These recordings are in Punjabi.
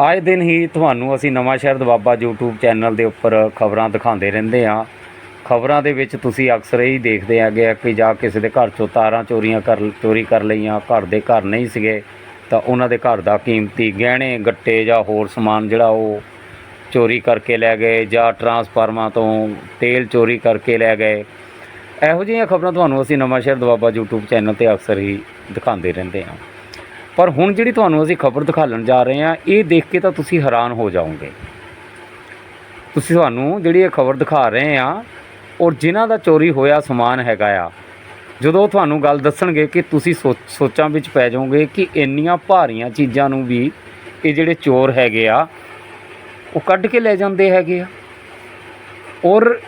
ਆਏ ਦਿਨ ਹੀ ਤੁਹਾਨੂੰ ਅਸੀਂ ਨਵਾਂ ਸ਼ਹਿਰ ਦਵਾਬਾ YouTube ਚੈਨਲ ਦੇ ਉੱਪਰ ਖਬਰਾਂ ਦਿਖਾਉਂਦੇ ਰਹਿੰਦੇ ਹਾਂ। ਖਬਰਾਂ ਦੇ ਵਿੱਚ ਤੁਸੀਂ ਅਕਸਰ ਹੀ ਦੇਖਦੇ ਆਗੇ ਆ ਕਿ ਜਾਂ ਕਿਸੇ ਦੇ ਘਰ ਚੋਂ ਤਾਰਾਂ ਚੋਰੀਆਂ ਕਰ ਚੋਰੀ ਕਰ ਲਈਆਂ, ਘਰ ਦੇ ਘਰ ਨਹੀਂ ਸੀਗੇ, ਤਾਂ ਉਹਨਾਂ ਦੇ ਘਰ ਦਾ ਕੀਮਤੀ ਗਹਿਣੇ, ਗੱਟੇ ਜਾਂ ਹੋਰ ਸਮਾਨ ਜਿਹੜਾ ਉਹ ਚੋਰੀ ਕਰਕੇ ਲੈ ਗਏ ਜਾਂ ਟਰਾਂਸਫਾਰਮਾਂ ਤੋਂ ਤੇਲ ਚੋਰੀ ਕਰਕੇ ਲੈ ਗਏ। ਇਹੋ ਜਿਹੀਆਂ ਖਬਰਾਂ ਤੁਹਾਨੂੰ ਅਸੀਂ ਨਵਾਂ ਸ਼ਹਿਰ ਦਵਾਬਾ YouTube ਚੈਨਲ ਤੇ ਅਕਸਰ ਹੀ ਦਿਖਾਉਂਦੇ ਰਹਿੰਦੇ ਹਾਂ। ਪਰ ਹੁਣ ਜਿਹੜੀ ਤੁਹਾਨੂੰ ਅਸੀਂ ਖਬਰ ਦਿਖਾਉਣ ਜਾ ਰਹੇ ਹਾਂ, ਇਹ ਦੇਖ ਕੇ ਤਾਂ ਤੁਸੀਂ ਹੈਰਾਨ ਹੋ ਜਾਓਗੇ। ਤੁਸੀਂ ਤੁਹਾਨੂੰ ਜਿਹੜੀ ਇਹ ਖਬਰ ਦਿਖਾ ਰਹੇ ਹਾਂ ਔਰ ਜਿਨ੍ਹਾਂ ਦਾ ਚੋਰੀ ਹੋਇਆ ਸਮਾਨ ਹੈਗਾ ਆ, ਜਦੋਂ ਤੁਹਾਨੂੰ ਗੱਲ ਦੱਸਣਗੇ ਕਿ ਤੁਸੀਂ ਸੋਚ- ਸੋਚਾਂ ਵਿੱਚ ਪੈ ਜਾਓਗੇ ਕਿ ਇੰਨੀਆਂ ਭਾਰੀਆਂ ਚੀਜ਼ਾਂ ਨੂੰ ਵੀ ਇਹ ਜਿਹੜੇ ਚੋਰ ਹੈਗੇ ਆ, ਉਹ ਕੱਢ ਕੇ ਲੈ ਜਾਂਦੇ ਹੈਗੇ ਆ। ਔਰ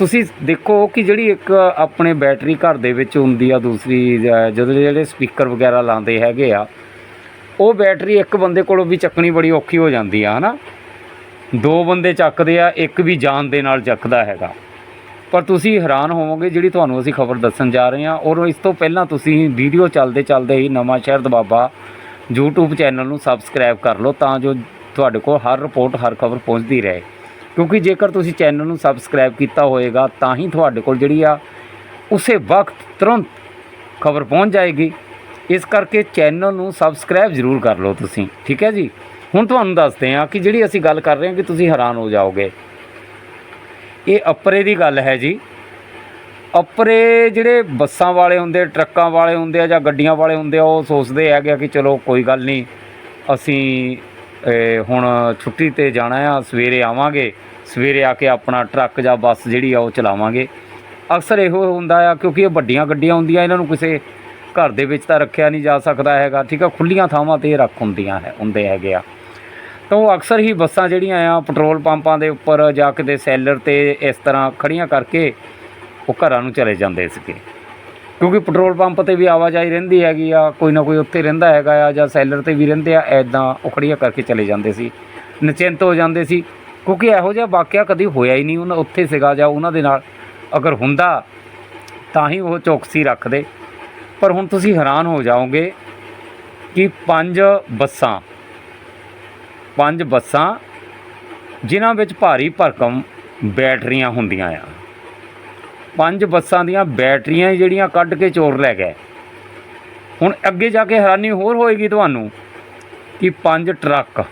ਤੁਸੀਂ ਦੇਖੋ ਕਿ ਜਿਹੜੀ ਇੱਕ ਆਪਣੇ ਬੈਟਰੀ ਘਰ ਦੇ ਵਿੱਚ ਹੁੰਦੀ ਆ, ਦੂਸਰੀ ਜਦੋਂ ਜਿਹੜੇ ਸਪੀਕਰ ਵਗੈਰਾ ਲਾਉਂਦੇ ਹੈਗੇ ਆ, ਉਹ ਬੈਟਰੀ ਇੱਕ ਬੰਦੇ ਕੋਲੋਂ ਵੀ ਚੱਕਣੀ ਬੜੀ ਔਖੀ ਹੋ ਜਾਂਦੀ ਆ, ਹਨਾ? ਦੋ ਬੰਦੇ ਚੱਕਦੇ ਆ, ਇੱਕ ਵੀ ਜਾਨ ਦੇ ਨਾਲ ਚੱਕਦਾ ਹੈਗਾ। ਪਰ ਤੁਸੀਂ ਹੈਰਾਨ ਹੋਵੋਗੇ, ਜਿਹੜੀ ਤੁਹਾਨੂੰ ਅਸੀਂ ਖਬਰ ਦੱਸਣ ਜਾ ਰਹੇ ਹਾਂ ਔਰ ਇਸ ਤੋਂ ਪਹਿਲਾਂ ਤੁਸੀਂ ਵੀਡੀਓ ਚੱਲਦੇ ਚੱਲਦੇ ਹੀ ਨਵਾਂ ਸ਼ਹਿਰ ਦਬਾਬਾ YouTube ਚੈਨਲ ਨੂੰ ਸਬਸਕ੍ਰਾਈਬ ਕਰ ਲਓ, ਤਾਂ ਜੋ ਤੁਹਾਡੇ ਕੋਲ ਹਰ ਰਿਪੋਰਟ ਹਰ ਖਬਰ ਪਹੁੰਚਦੀ ਰਹੇ। ਕਿਉਂਕਿ ਜੇਕਰ ਤੁਸੀਂ ਚੈਨਲ ਨੂੰ ਸਬਸਕ੍ਰਾਈਬ ਕੀਤਾ ਹੋਏਗਾ, ਤਾਂ ਹੀ ਤੁਹਾਡੇ ਕੋਲ ਜਿਹੜੀ ਆ ਉਸੇ ਵਕਤ ਤੁਰੰਤ ਖਬਰ ਪਹੁੰਚ ਜਾਏਗੀ। ਇਸ ਕਰਕੇ ਚੈਨਲ ਨੂੰ ਸਬਸਕ੍ਰਾਈਬ ਜ਼ਰੂਰ ਕਰ ਲਓ ਤੁਸੀਂ, ਠੀਕ ਹੈ ਜੀ? ਹੁਣ ਤੁਹਾਨੂੰ ਦੱਸਦੇ ਹਾਂ ਕਿ ਜਿਹੜੀ ਅਸੀਂ ਗੱਲ ਕਰ ਰਹੇ ਹਾਂ ਕਿ ਤੁਸੀਂ ਹੈਰਾਨ ਹੋ ਜਾਓਗੇ। ਇਹ ਅਪਰੇ ਦੀ ਗੱਲ ਹੈ ਜੀ। ਅਪਰੇ ਜਿਹੜੇ ਬੱਸਾਂ ਵਾਲੇ ਹੁੰਦੇ, ਟਰੱਕਾਂ ਵਾਲੇ ਹੁੰਦੇ ਆ ਜਾਂ ਗੱਡੀਆਂ ਵਾਲੇ ਹੁੰਦੇ ਆ, ਉਹ ਸੋਚਦੇ ਹੈਗੇ ਆ ਕਿ ਚਲੋ ਕੋਈ ਗੱਲ ਨਹੀਂ, ਅਸੀਂ ਹੁਣ ਛੁੱਟੀ ਤੇ ਜਾਣਾ ਆ, ਸਵੇਰੇ ਆਵਾਂਗੇ। ਸਵੇਰੇ ਆ ਕੇ ਆਪਣਾ ਟਰੱਕ ਜਾਂ ਬੱਸ ਜਿਹੜੀ ਆ ਉਹ ਚਲਾਵਾਂਗੇ। ਅਕਸਰ ਇਹੋ ਹੁੰਦਾ ਆ ਕਿਉਂਕਿ ਇਹ ਵੱਡੀਆਂ ਗੱਡੀਆਂ ਹੁੰਦੀਆਂ, ਇਹਨਾਂ ਨੂੰ ਕਿਸੇ ਘਰ ਦੇ ਵਿੱਚ ਤਾਂ ਰੱਖਿਆ ਨਹੀਂ ਜਾ ਸਕਦਾ ਹੈਗਾ, ਠੀਕ ਆ? ਖੁੱਲੀਆਂ ਥਾਵਾਂ ਤੇ ਰੱਖ ਹੁੰਦੀਆਂ ਹੈ, ਹੁੰਦੇ ਹੈਗੇ ਆ। ਤਾਂ ਉਹ ਅਕਸਰ ਹੀ ਬੱਸਾਂ ਜਿਹੜੀਆਂ ਆ, ਪੈਟਰੋਲ ਪੰਪਾਂ ਦੇ ਉੱਪਰ ਜਾਂ ਕਿਤੇ ਸੈਲਰ ਤੇ ਇਸ ਤਰ੍ਹਾਂ ਖੜੀਆਂ ਕਰਕੇ ਉਹ ਘਰਾਂ ਨੂੰ ਚਲੇ ਜਾਂਦੇ ਸੀਗੇ। ਕਿਉਂਕਿ ਪੈਟਰੋਲ ਪੰਪ ਤੇ ਵੀ ਆਵਾਜਾਈ ਰਹਿੰਦੀ ਹੈਗੀ ਆ, ਕੋਈ ਨਾ ਕੋਈ ਉੱਥੇ ਰਹਿੰਦਾ ਹੈਗਾ ਆ ਜਾਂ ਸੈਲਰ ਤੇ ਵੀ ਰਹਿੰਦੇ ਆ, ਐਦਾਂ ਉਹ ਖੜੀਆਂ ਕਰਕੇ ਚਲੇ ਜਾਂਦੇ ਸੀ। ਨਿਚਿੰਤ ਹੋ ਜਾਂਦੇ ਸੀ। ਕਿਉਂਕਿ ਇਹੋ ਜਿਹਾ ਵਾਕਿਆ ਕਦੀ ਹੋਇਆ ਹੀ ਨਹੀਂ ਉਹਨਾਂ ਉੱਥੇ ਸੀਗਾ ਜਾਂ ਉਹਨਾਂ ਦੇ ਨਾਲ। ਅਗਰ ਹੁੰਦਾ, ਤਾਂ ਹੀ ਉਹ ਚੌਕਸੀ ਰੱਖਦੇ। ਪਰ ਹੁਣ ਤੁਸੀਂ ਹੈਰਾਨ ਹੋ ਜਾਓਗੇ ਕਿ ਪੰਜ ਬੱਸਾਂ ਪੰਜ ਬੱਸਾਂ ਜਿਨ੍ਹਾਂ ਵਿੱਚ ਭਾਰੀ ਭਰਕਮ ਬੈਟਰੀਆਂ ਹੁੰਦੀਆਂ ਆ। ਪੰਜ ਬੱਸਾਂ ਦੀਆਂ ਬੈਟਰੀਆਂ ਹੀ ਜਿਹੜੀਆਂ ਕੱਢ ਕੇ ਚੋਰ ਲੈ ਗਏ। ਹੁਣ ਅੱਗੇ ਜਾ ਕੇ ਹੈਰਾਨੀ ਹੋਰ ਹੋਏਗੀ ਤੁਹਾਨੂੰ ਕਿ ਪੰਜ ਟਰੱਕ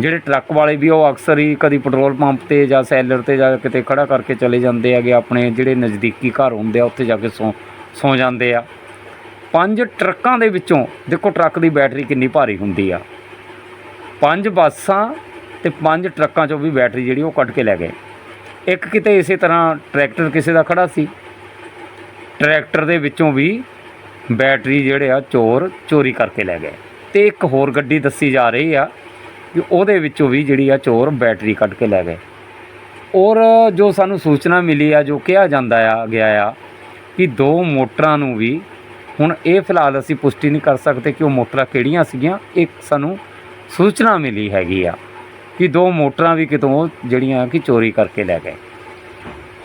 ਜਿਹੜੇ ਟਰੱਕ ਵਾਲੇ ਵੀ ਉਹ ਅਕਸਰ ਹੀ ਕਦੀ ਪੈਟਰੋਲ ਪੰਪ ਤੇ ਜਾਂ ਸੈਲਰ ਤੇ ਜਾ ਕਿਤੇ ਖੜਾ ਕਰਕੇ ਚਲੇ ਜਾਂਦੇ ਹੈਗੇ, ਆਪਣੇ ਜਿਹੜੇ ਨਜ਼ਦੀਕੀ ਘਰ ਹੁੰਦੇ ਆ, ਉੱਥੇ ਜਾ ਕੇ ਸੌ ਸੌ ਜਾਂਦੇ ਆ। ਪੰਜ ਟਰੱਕਾਂ ਦੇ ਵਿੱਚੋਂ ਦੇਖੋ ਟਰੱਕ ਦੀ ਬੈਟਰੀ ਕਿੰਨੀ ਭਾਰੀ ਹੁੰਦੀ ਆ। ਪੰਜ ਬੱਸਾਂ ਤੇ ਪੰਜ ਟਰੱਕਾਂ ਚੋਂ ਵੀ ਬੈਟਰੀ ਜਿਹੜੀ ਉਹ ਕੱਢ ਕੇ ਲੈ ਗਏ। ਇੱਕ ਕਿਤੇ ਇਸੇ ਤਰ੍ਹਾਂ ਟਰੈਕਟਰ ਕਿਸੇ ਦਾ ਖੜਾ ਸੀ। ਟਰੈਕਟਰ ਦੇ ਵਿੱਚੋਂ ਵੀ ਬੈਟਰੀ ਜਿਹੜੇ ਆ ਚੋਰ ਚੋਰੀ ਕਰਕੇ ਲੈ ਗਏ। ਤੇ ਇੱਕ ਹੋਰ ਗੱਡੀ ਦੱਸੀ ਜਾ ਰਹੀ ਆ ਕਿ ਉਹਦੇ ਵਿੱਚੋਂ ਵੀ ਜਿਹੜੀ ਆ ਚੋਰ ਬੈਟਰੀ ਕੱਢ ਕੇ ਲੈ ਗਏ। ਔਰ ਜੋ ਸਾਨੂੰ ਸੂਚਨਾ ਮਿਲੀ ਆ, ਜੋ ਕਿਹਾ ਜਾਂਦਾ ਆ, ਗਿਆ ਆ ਕਿ ਦੋ ਮੋਟਰਾਂ ਨੂੰ ਵੀ ਹੁਣ ਇਹ ਫਿਲਹਾਲ ਅਸੀਂ ਪੁਸ਼ਟੀ ਨਹੀਂ ਕਰ ਸਕਦੇ ਕਿ ਉਹ ਮੋਟਰਾਂ ਕਿਹੜੀਆਂ ਸੀਗੀਆਂ। ਇੱਕ ਸਾਨੂੰ ਸੂਚਨਾ ਮਿਲੀ ਹੈਗੀ ਆ ਕਿ ਦੋ ਮੋਟਰਾਂ ਵੀ ਕਿਤੋਂ ਜਿਹੜੀਆਂ ਕਿ ਚੋਰੀ ਕਰਕੇ ਲੈ ਗਏ।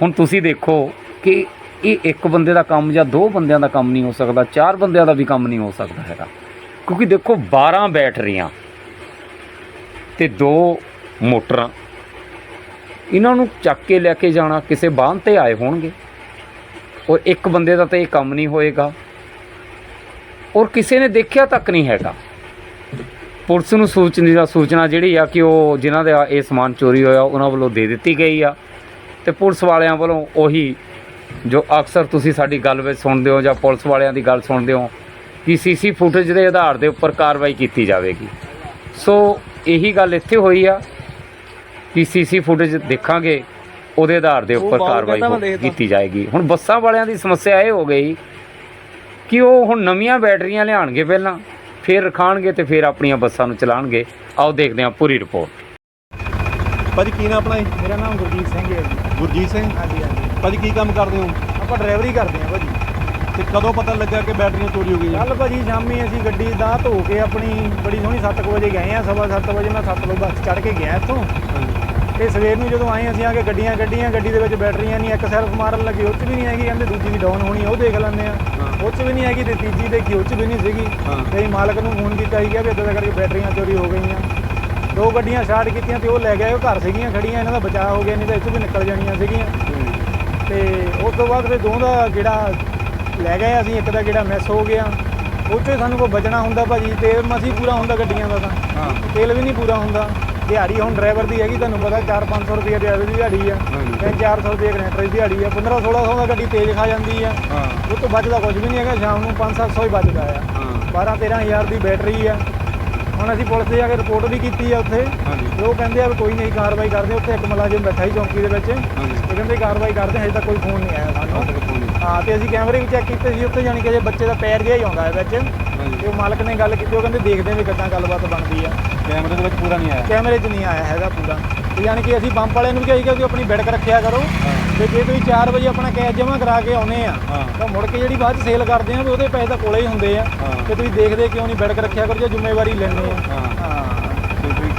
ਹੁਣ ਤੁਸੀਂ ਦੇਖੋ ਕਿ ਇਹ ਇੱਕ ਬੰਦੇ ਦਾ ਕੰਮ ਜਾਂ ਦੋ ਬੰਦਿਆਂ ਦਾ ਕੰਮ ਨਹੀਂ ਹੋ ਸਕਦਾ, ਚਾਰ ਬੰਦਿਆਂ ਦਾ ਵੀ ਕੰਮ ਨਹੀਂ ਹੋ ਸਕਦਾ ਹੈਗਾ। ਕਿਉਂਕਿ ਦੇਖੋ 12 ਬੈਟਰੀਆਂ ਤੇ ਦੋ ਮੋਟਰਾਂ। ਇਹਨਾਂ ਨੂੰ ਚੱਕ ਕੇ ਲੈ ਕੇ ਜਾਣਾ, ਕਿਸੇ ਬਾਹਨ ਤੇ ਆਏ ਹੋਣਗੇ। ਔਰ ਇੱਕ ਬੰਦੇ ਦਾ ਤਾਂ ਇਹ ਕੰਮ ਨਹੀਂ ਹੋਏਗਾ। ਔਰ ਕਿਸੇ ਨੇ ਦੇਖਿਆ ਤੱਕ ਨਹੀਂ ਹੈਗਾ। ਪੁਲਿਸ ਨੂੰ ਸੂਚਨਾ ਦਾ ਸੂਚਨਾ ਜਿਹੜੀ ਆ ਕਿ ਉਹ ਜਿਨ੍ਹਾਂ ਦਾ ਇਹ ਸਮਾਨ ਚੋਰੀ ਹੋਇਆ, ਉਹਨਾਂ ਵੱਲੋਂ ਦੇ ਦਿੱਤੀ ਗਈ ਆ। ਤੇ ਪੁਲਿਸ ਵਾਲਿਆਂ ਵੱਲੋਂ ਉਹੀ ਜੋ ਅਕਸਰ ਤੁਸੀਂ ਸਾਡੀ ਗੱਲ ਵਿੱਚ ਸੁਣਦੇ ਹੋ ਜਾਂ ਪੁਲਿਸ ਵਾਲਿਆਂ ਦੀ ਗੱਲ ਸੁਣਦੇ ਹੋ, ਕਿ ਸੀਸੀ ਫੁਟੇਜ ਦੇ ਆਧਾਰ ਦੇ ਉੱਪਰ ਕਾਰਵਾਈ ਕੀਤੀ ਜਾਵੇਗੀ। ਸੋ ਇਹੀ ਗੱਲ ਇੱਥੇ ਹੋਈ ਆ ਕਿ ਸੀਸੀ ਫੁਟੇਜ ਦੇਖਾਂਗੇ ਉਹਦੇ ਆਧਾਰ ਦੇ ਉੱਪਰ ਕਾਰਵਾਈ। ਕੀਤੀ ਜਾਏਗੀ। ਹੁਣ ਬੱਸਾਂ ਵਾਲਿਆਂ ਦੀ ਸਮੱਸਿਆ ਇਹ ਹੋ ਗਈ ਕਿ ਉਹ ਹੁਣ ਨਵੀਆਂ ਬੈਟਰੀਆਂ ਲਿਆਣਗੇ ਪਹਿਲਾਂ ਫਿਰ ਰਖਾਣਗੇ ਤੇ ਫਿਰ ਆਪਣੀਆਂ ਬੱਸਾਂ ਨੂੰ ਚਲਾਣਗੇ। ਆਓ ਦੇਖਦੇ ਹਾਂ ਪੂਰੀ ਰਿਪੋਰਟ। ਭਾਜੀ ਕੀ ਨਾਮ ਆਪਣਾ? ਮੇਰਾ ਨਾਮ ਗੁਰਜੀਤ ਸਿੰਘ ਹੈ ਜੀ। ਗੁਰਜੀਤ ਸਿੰਘ? ਹਾਂਜੀ ਹਾਂਜੀ। ਭਾਜੀ ਕੀ ਕੰਮ ਕਰਦੇ ਹੋ? ਆਪਾਂ ਡਰਾਈਵਰੀ ਕਰਦੇ ਹਾਂ ਭਾਜੀ। ਤੇ ਕਦੋਂ ਪਤਾ ਲੱਗਾ ਕਿ ਬੈਟਰੀਆਂ ਚੋਰੀ ਹੋ ਗਈਆਂ? ਕੱਲ ਭਾਜੀ ਸ਼ਾਮੀ ਅਸੀਂ ਗੱਡੀ ਦਾ ਧੋ ਕੇ ਆਪਣੀ ਬੜੀ ਸੋਹਣੀ 7 ਵਜੇ ਗਏ ਆ ਸਵਾ ਸੱਤ ਵਜੇ ਮੈਂ 7 ਵਜੇ ਬੱਸ ਚੜ੍ਹ ਕੇ ਗਿਆ ਇੱਥੋਂ। ਤੇ ਸਵੇਰ ਨੂੰ ਜਦੋਂ ਆਏ ਅਸੀਂ ਆ ਕੇ ਗੱਡੀਆਂ ਗੱਡੀਆਂ ਗੱਡੀ ਦੇ ਵਿੱਚ ਬੈਟਰੀਆਂ ਨਹੀਂ ਇੱਕ ਸੈਲਫ ਮਾਰਨ ਲੱਗੀ ਉਹ 'ਚ ਵੀ ਨਹੀਂ ਹੈਗੀ ਕਹਿੰਦੇ ਦੂਜੀ ਵੀ ਡਾਊਨ ਹੋਣੀ ਉਹ ਦੇਖ ਲੈਂਦੇ ਆ। ਉਹ 'ਚ ਵੀ ਨਹੀਂ ਹੈਗੀ ਤੇ ਤੀਜੀ ਦੇਖੀ ਉਹ 'ਚ ਵੀ ਨਹੀਂ ਸੀਗੀ। ਹਾਂ। ਤੇ ਮਾਲਕ ਨੂੰ ਫੋਨ ਕੀਤਾ ਸੀਗਾ ਵੀ ਇਦਾਂ ਕਰਕੇ ਬੈਟਰੀਆਂ ਚੋਰੀ ਹੋ ਗਈਆਂ। ਦੋ ਗੱਡੀਆਂ ਸਟਾਰਟ ਕੀਤੀਆਂ ਤੇ ਉਹ ਲੈ ਗਏ ਉਹ ਘਰ ਸੀਗੀਆਂ ਖੜੀਆਂ ਇਹਨਾਂ ਦਾ ਬਚਾਅ ਹੋ ਗਿਆ ਨਹੀਂ ਤਾਂ 'ਚ ਵੀ ਨਿਕਲ ਜਾਣੀਆਂ ਸੀਗੀਆਂ। ਤੇ ਉਸ ਤੋਂ ਬਾਅਦ ਫਿਰ ਦੋ ਦਾ ਜਿਹੜਾ ਲੈ ਗਏ ਅਸੀਂ ਇੱਕ ਦਾ ਜਿਹੜਾ ਮਿਸ ਹੋ ਗਿਆ। ਹੀ ਸਾਨੂੰ ਕੋਈ ਬਚਣਾ ਹੁੰਦਾ ਭਾਜੀ ਤੇਲ ਮਸੀ ਪੂਰਾ ਹੁੰਦਾ ਗੱਡੀਆਂ ਦਾ ਤਾਂ। ਹਾਂ। ਤੇਲ ਵੀ ਨਹੀਂ ਪੂਰਾ ਹੁੰਦਾ। ਦਿਹਾੜੀ ਹੁਣ ਡਰਾਈਵਰ ਦੀ ਹੈਗੀ ਤੁਹਾਨੂੰ ਪਤਾ 4-500 ਰੁਪਏ ਡਰਾਈਵਰ ਦੀ ਦਿਹਾੜੀ ਆ। ਤੇ 400 ਰੁਪਏ ਕਨੈਕਟਰ ਦੀ ਦਿਹਾੜੀ ਆ। 1500-1600 ਦਾ ਗੱਡੀ ਤੇਜ਼ ਖਾ ਜਾਂਦੀ ਆ। ਹਾਂ। ਉਹ ਤੋਂ ਬਚਦਾ ਕੁਝ ਵੀ ਨਹੀਂ ਹੈਗਾ ਸ਼ਾਮ ਨੂੰ 5-700 ਹੀ ਬਚਦਾ ਆ। ਹਾਂ। 12-13000 ਦੀ ਬੈਟਰੀ ਆ। ਹੁਣ ਅਸੀਂ ਪੁਲਿਸ ਤੇ ਜਾ ਕੇ ਰਿਪੋਰਟ ਵੀ ਕੀਤੀ ਆ ਉੱਥੇ। ਹਾਂਜੀ। ਤੇ ਉਹ ਕਹਿੰਦੇ ਆ ਵੀ ਕੋਈ ਨਹੀਂ ਕਾਰਵਾਈ ਕਰਦੇ ਉੱਥੇ ਇੱਕ ਮੁਲਾਜ਼ਮ ਬੈਠਾ ਹੀ ਚੌਂਕੀ ਦੇ ਵਿੱਚ। ਹਾਂਜੀ। ਉਹ ਕਹਿੰਦੇ ਕਾਰਵਾਈ ਕਰਦੇ ਹਜੇ ਤੱਕ ਕੋਈ ਫੋਨ ਨਹੀਂ ਆਇਆ ਸਾਨੂੰ। ਹਾਂ ਤੇ ਅਸੀਂ ਕੈਮਰੇ ਵੀ ਚੈੱਕ ਕੀਤੇ ਸੀ ਉੱਥੇ ਜਾਣੀ ਕਿ ਜੇ ਬੱਚੇ ਦਾ ਪੈਰ ਜਿਹਾ ਹੀ ਆਉਂਦਾ ਹੈ ਵਿੱਚ। ਹਾਂਜੀ। ਤੇ ਉਹ ਮਾਲਕ ਨੇ ਗੱਲ ਕੀਤੀ ਉਹ ਕਹਿੰਦੇ ਦੇਖਦੇ ਵੀ ਕਿੱਦਾਂ ਗੱਲਬਾਤ ਬਣਦੀ ਆ। ਕੈਮਰੇ ਦੇ ਵਿੱਚ ਪੂਰਾ ਨਹੀਂ ਆਇਆ। ਕੈਮਰੇ 'ਚ ਨਹੀਂ ਆਇਆ ਹੈਗਾ ਪੂਰਾ। ਤੇ ਯਾਨੀ ਕਿ ਅਸੀਂ ਪੰਪ ਵਾਲਿਆਂ ਨੂੰ ਵੀ ਕਹੀਏ ਕਿ ਆਪਣੀ ਬਿੜਕ ਰੱਖਿਆ ਕਰੋ। ਤੇ ਜੇ ਤੁਸੀਂ 4 ਵਜੇ ਆਪਣਾ ਕੈਸ਼ ਜਮ੍ਹਾਂ ਕਰਾ ਕੇ ਆਉਨੇ ਆ ਹਾਂ। ਤਾਂ ਮੁੜ ਕੇ ਜਿਹੜੀ ਬਾਅਦ 'ਚ ਸੇਲ ਕਰਦੇ ਆ ਵੀ ਉਹਦੇ ਪੈਸੇ ਤਾਂ ਕੋਲੇ ਹੀ ਹੁੰਦੇ ਆ। ਹਾਂ। ਤੇ ਤੁਸੀਂ ਦੇਖਦੇ ਕਿਉਂ ਨਹੀਂ ਬਿੜਕ ਰੱਖਿਆ ਕਰੋ ਜੇ ਜ਼ਿੰਮੇਵਾਰੀ ਲੈਣੀ ਆ।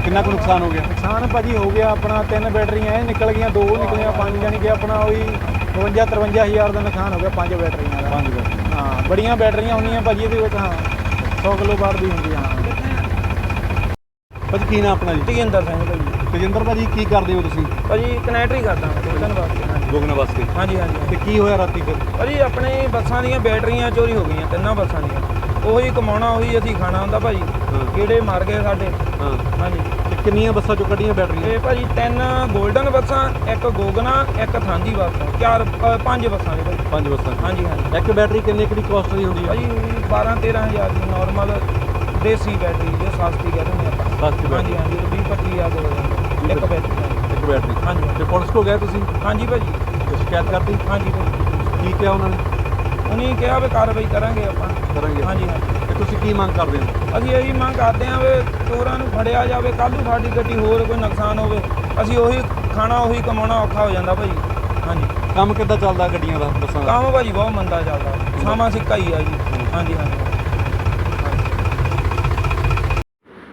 ਕਿੰਨਾ ਕੁ ਨੁਕਸਾਨ ਹੋ ਗਿਆ? ਨੁਕਸਾਨ ਭਾਜੀ ਹੋ ਗਿਆ ਆਪਣਾ ਤਿੰਨ ਬੈਟਰੀਆਂ ਇਹ ਨਿਕਲ ਗਈਆਂ ਦੋ ਨਿਕਲੀਆਂ ਪੰਜ ਜਾਨੀ ਕਿ ਆਪਣਾ ਉਹੀ 52 53000 ਦਾ ਨੁਕਸਾਨ ਹੋ ਗਿਆ ਪੰਜ ਬੈਟਰੀਆਂ ਦਾ। ਪੰਜ ਬੈਟਰੀ ਹਾਂ ਬੜੀਆਂ ਬੈਟਰੀਆਂ ਹੁੰਦੀਆਂ ਭਾਜੀ ਇਹਦੇ ਵਿੱਚ ਹਾਂ। 100 ਕਿਲੋ ਵਾਟ ਦੀ ਹੁੰਦੀ ਆ ਹਾਂ। ਭਾਜੀ ਕੀ ਨਾਮ ਆਪਣਾ ਜੀ? ਤੇਜਿੰਦਰ ਸਿੰਘ ਭਾਜੀ। ਤੇਜਿੰਦਰ ਭਾਜੀ ਕੀ ਕਰਦੇ ਹੋ ਤੁਸੀਂ? ਭਾਜੀ ਕਨੈਕਟਰੀ ਕਰਦਾ ਹਾਂਜੀ। ਗੋਗਨਾ ਵਾਸਤੇ? ਹਾਂਜੀ ਹਾਂਜੀ ਤੇ ਕੀ ਹੋਇਆ ਰਾਤੀ ਫਿਰ? ਭਾਜੀ ਆਪਣੇ ਬੱਸਾਂ ਦੀਆਂ ਬੈਟਰੀਆਂ ਚੋਰੀ ਹੋ ਗਈਆਂ ਤਿੰਨਾਂ ਬੱਸਾਂ ਦੀਆਂ। ਉਹੀ ਕਮਾਉਣਾ ਉਹੀ ਅਸੀਂ ਖਾਣਾ ਹੁੰਦਾ ਭਾਜੀ। ਕਿਹੜੇ ਮਾਰ ਗਏ ਸਾਡੇ। ਹਾਂ। ਹਾਂਜੀ। ਤੇ ਕਿੰਨੀਆਂ ਬੱਸਾਂ ਚੋਂ ਕੱਢੀਆਂ ਬੈਟਰੀਆਂ? ਇਹ ਭਾਜੀ ਤਿੰਨ 골ਡਨ ਬੱਸਾਂ ਇੱਕ ਗੋਗਨਾ ਇੱਕ ਥਾਂਜੀ ਬੱਸ। ਚਾਰ ਅ, ਪੰਜ ਬੱਸਾਂ ਨੇ ਭਾਜੀ। ਪੰਜ ਬੱਸਾਂ। ਹਾਂਜੀ ਹਾਂਜੀ। ਇੱਕ ਬੈਟਰੀ ਕਿੰਨੇ ਕਿਹੜੀ ਕਾਸਟ ਦੀ ਹੁੰਦੀ ਹੈ ਭਾਜੀ 12 13000 ਦੀ ਨਾਰਮਲ ਦੇਸੀ ਬੈਟਰੀ ਜੇ ਸਸਤੀ ਕਹਿ ਦਿੰਦੇ ਆਪਾਂ। ਸਸਤੀ ਹਾਂਜੀ ਬੈਟਰੀ ਹਾਂਜੀ 20 25000 ਦੇ ਹੋ ਜਾਂਦੀ ਇੱਕ ਬੈਟਰੀ। ਇੱਕ ਬੈਟਰੀ ਹਾਂਜੀ। ਤੇ ਪੁਲਿਸ ਕੋ ਗਏ ਤੁਸੀਂ? ਹਾਂਜੀ ਭਾਜੀ। ਤੇ ਸ਼ਿਕਾਇਤ ਕਰਤੀ? ਹਾਂਜੀ ਭਾਜੀ। ਕੀ ਕਿਹਾ ਉਹਨਾਂ ਨੇ? ਉਹਨੇ ਕਿਹਾ ਵੀ ਕਾਰਵਾਈ ਕਰਾਂਗੇ ਆਪਾਂ। ਕਰਾਂਗੇ। ਹਾਂਜੀ ਹਾਂਜੀ। ਤੇ ਤੁਸੀਂ ਕੀ ਮੰਗ ਕਰਦੇ ਹੋ? ਅਸੀਂ ਇਹੀ ਮੰਗ ਕਰਦੇ ਹਾਂ ਵੀ ਚੋਰਾਂ ਨੂੰ ਫੜਿਆ ਜਾਵੇ। ਕੱਲ੍ਹ ਨੂੰ ਸਾਡੀ ਗੱਡੀ ਹੋਰ ਕੋਈ ਨੁਕਸਾਨ ਹੋਵੇ। ਅਸੀਂ ਉਹੀ ਖਾਣਾ ਉਹੀ ਕਮਾਉਣਾ ਔਖਾ ਹੋ ਜਾਂਦਾ ਭਾਈ ਹਾਂਜੀ। ਕੰਮ ਕਿੱਦਾਂ ਚੱਲਦਾ ਗੱਡੀਆਂ ਦਾ ਬੱਸਾਂ ਦਾ? ਕੰਮ ਭਾਜੀ ਬਹੁਤ ਮੰਦਾ ਚੱਲਦਾ। ਸਾਮਾ ਸਿੱਕਾ ਹੀ ਆ ਜੀ। ਹਾਂਜੀ ਹਾਂਜੀ।